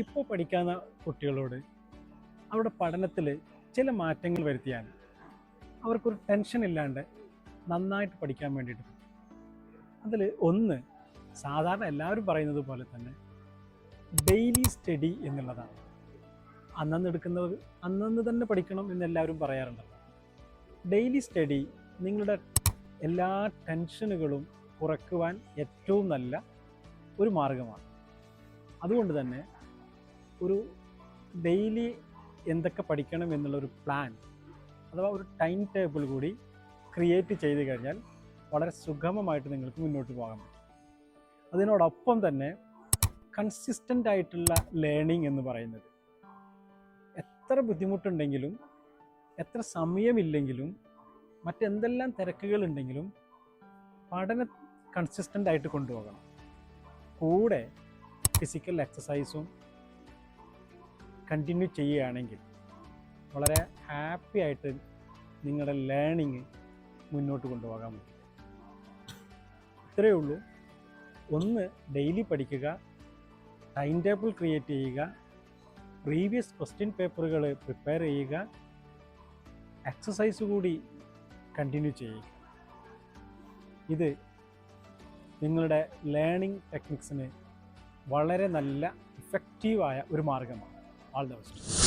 ഇപ്പോൾ പഠിക്കുന്ന കുട്ടികളോട് അവരുടെ പഠനത്തിൽ ചില മാറ്റങ്ങൾ വരുത്തിയാൽ അവർക്കൊരു ടെൻഷൻ ഇല്ലാണ്ട് നന്നായിട്ട് പഠിക്കാൻ വേണ്ടിയിട്ട് അതിൽ ഒന്ന് സാധാരണ എല്ലാവരും പറയുന്നത് പോലെ തന്നെ ഡെയിലി സ്റ്റഡി എന്നുള്ളതാണ്. അന്നന്ന് എടുക്കുന്നവർ അന്നന്ന് തന്നെ പഠിക്കണം എന്ന് എല്ലാവരും പറയാറുണ്ടല്ലോ. ഡെയിലി സ്റ്റഡി നിങ്ങളുടെ എല്ലാ ടെൻഷനുകളും കുറയ്ക്കുവാൻ ഏറ്റവും നല്ല ഒരു മാർഗമാണ്. അതുകൊണ്ട് തന്നെ ഒരു ഡെയിലി എന്തൊക്കെ പഠിക്കണം എന്നുള്ള ഒരു പ്ലാൻ അഥവാ ഒരു ടൈം ടേബിൾ കൂടി ക്രിയേറ്റ് ചെയ്ത് കഴിഞ്ഞാൽ വളരെ സുഗമമായിട്ട് നിങ്ങൾക്ക് മുന്നോട്ട് പോകാൻ പറ്റും. അതിനോടൊപ്പം തന്നെ കൺസിസ്റ്റന്റ് ആയിട്ടുള്ള ലേണിംഗ് എന്ന് പറയുന്നത്. എത്ര ബുദ്ധിമുട്ടുണ്ടെങ്കിലും എത്ര സമയമില്ലെങ്കിലും മറ്റെന്തെല്ലാം തിരക്കുകളുണ്ടെങ്കിലും പഠനം കൺസിസ്റ്റന്റ് ആയിട്ട് കൊണ്ടുപോകണം. കൂടെ ഫിസിക്കൽ എക്സസൈസും കണ്ടിന്യൂ ചെയ്യുകയാണെങ്കിൽ വളരെ ഹാപ്പി ആയിട്ട് നിങ്ങളുടെ ലേണിങ് മുന്നോട്ട് കൊണ്ടുപോകാൻ പറ്റും. ഇത്രയേ ഉള്ളൂ. ഒന്ന് ഡെയിലി പഠിക്കുക. ടൈം ടേബിൾ ക്രിയേറ്റ് ചെയ്യുക. പ്രീവിയസ് ക്വസ്റ്റ്യൻ പേപ്പറുകൾ പ്രിപ്പയർ ചെയ്യുക. എക്സസൈസ് കൂടി കണ്ടിന്യൂ ചെയ്യുക. ഇത് നിങ്ങളുടെ ലേണിംഗ് ടെക്നിക്സിന് വളരെ നല്ല ഇഫക്റ്റീവായ ഒരു മാർഗമാണ്. All the best